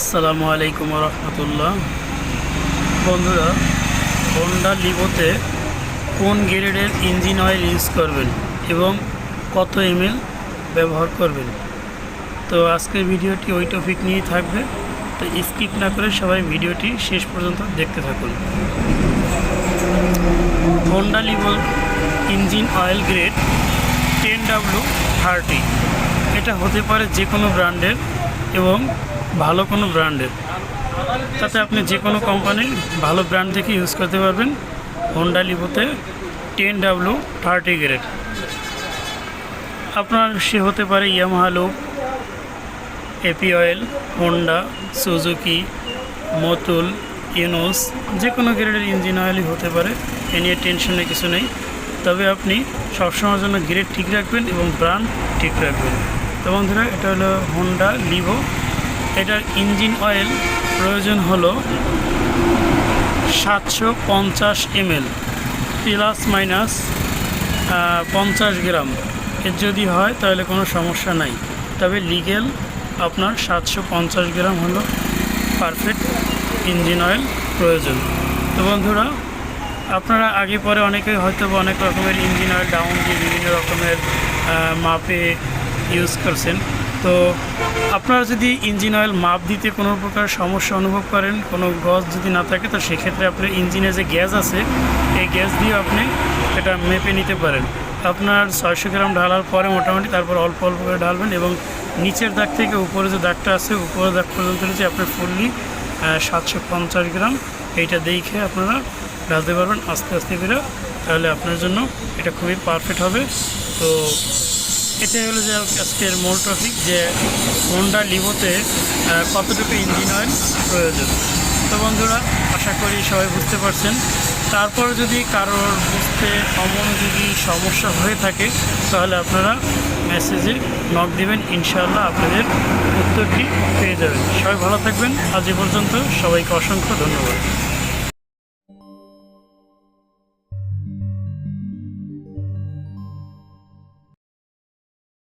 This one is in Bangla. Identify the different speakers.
Speaker 1: আসসালামু আলাইকুম রহমতুল্লাহ বন্ধুরা, হন্ডা লিভোতে কোন গ্রেডের ইঞ্জিন অয়েল ইউজ করবেন এবং কত এমএল ব্যবহার করবেন? তো আজকের ভিডিওটি ওই টপিক নিয়েই থাকবে। তো স্কিপ না করে সবাই ভিডিওটি শেষ পর্যন্ত দেখতে থাকুন। Honda Livo engine oil grade ten W thirty. এটা হতে পারে যে কোনো ব্র্যান্ডের এবং ভালো কোনো ব্র্যান্ডের। তাতে আপনি যে কোনো কোম্পানির ভালো ব্র্যান্ড থেকে ইউজ করতে পারবেন। হোন্ডা লিভোতে টেন ডাব্লু থার্টি গ্রেড আপনার সে হতে পারে ইয়ামাহা লুক AP oil Honda Suzuki Motul Eneos যে কোনো গ্রেডের ইঞ্জিন অয়েলই হতে পারে, এ নিয়ে টেনশনের কিছু নেই। তবে আপনি সবসময়ের জন্য গ্রেড ঠিক রাখবেন এবং ব্র্যান্ড ঠিক রাখবেন। তো বন্ধুরা, এটা হলো হোন্ডা লিভো এটার ইঞ্জিন অয়েল প্রয়োজন হলো সাতশো পঞ্চাশ এমএল, প্লাস মাইনাস পঞ্চাশ গ্রাম। এর যদি হয় তাহলে কোনো সমস্যা নাই। তবে লিগেল আপনার সাতশো পঞ্চাশ গ্রাম হলো পারফেক্ট ইঞ্জিন অয়েল প্রয়োজন। তো বন্ধুরা, আপনারা আগে পরে অনেকে হয়তো অনেক রকমের ইঞ্জিন অয়েল ডাউন দিয়ে বিভিন্ন রকমের মাপে ইউজ করছেন। তো আপনারা যদি ইঞ্জিন অয়েল মাপ দিতে কোনো প্রকার সমস্যা অনুভব করেন, কোনো গজ যদি না থাকে, তো সেক্ষেত্রে আপনার ইঞ্জিনে যে গ্যাস আছে, এই গ্যাস দিয়ে আপনি এটা মেপে নিতে পারেন। আপনার ছয়শো গ্রাম ঢালার পরে মোটামুটি তারপর অল্প অল্প করে ঢালবেন এবং নিচের দাগ থেকে উপরে যে দাগটা আছে, উপরের দাগ পর্যন্ত নিচে আপনি ফুললি সাতশো পঞ্চাশ গ্রাম এইটা দেখে আপনারা ঢালতে পারবেন আস্তে আস্তে করে, তাহলে আপনার জন্য এটা খুবই পারফেক্ট হবে। তো এটাই হলো যে আজকের মূল টপিক যে হোন্ডা লিভোতে কতটুকু ইঞ্জিন অয়েল প্রয়োজন। তো বন্ধুরা, আশা করি সবাই বুঝতে পারছেন। তারপর যদি কারোর বুঝতে অমনোযোগী সমস্যা হয়ে থাকে, তাহলে আপনারা মেসেজে নক দেবেন, ইনশাআল্লাহ আপনাদের উত্তরটি পেয়ে যাবেন। সবাই ভালো থাকবেন। আজ এ পর্যন্ত সবাইকে অসংখ্য ধন্যবাদ।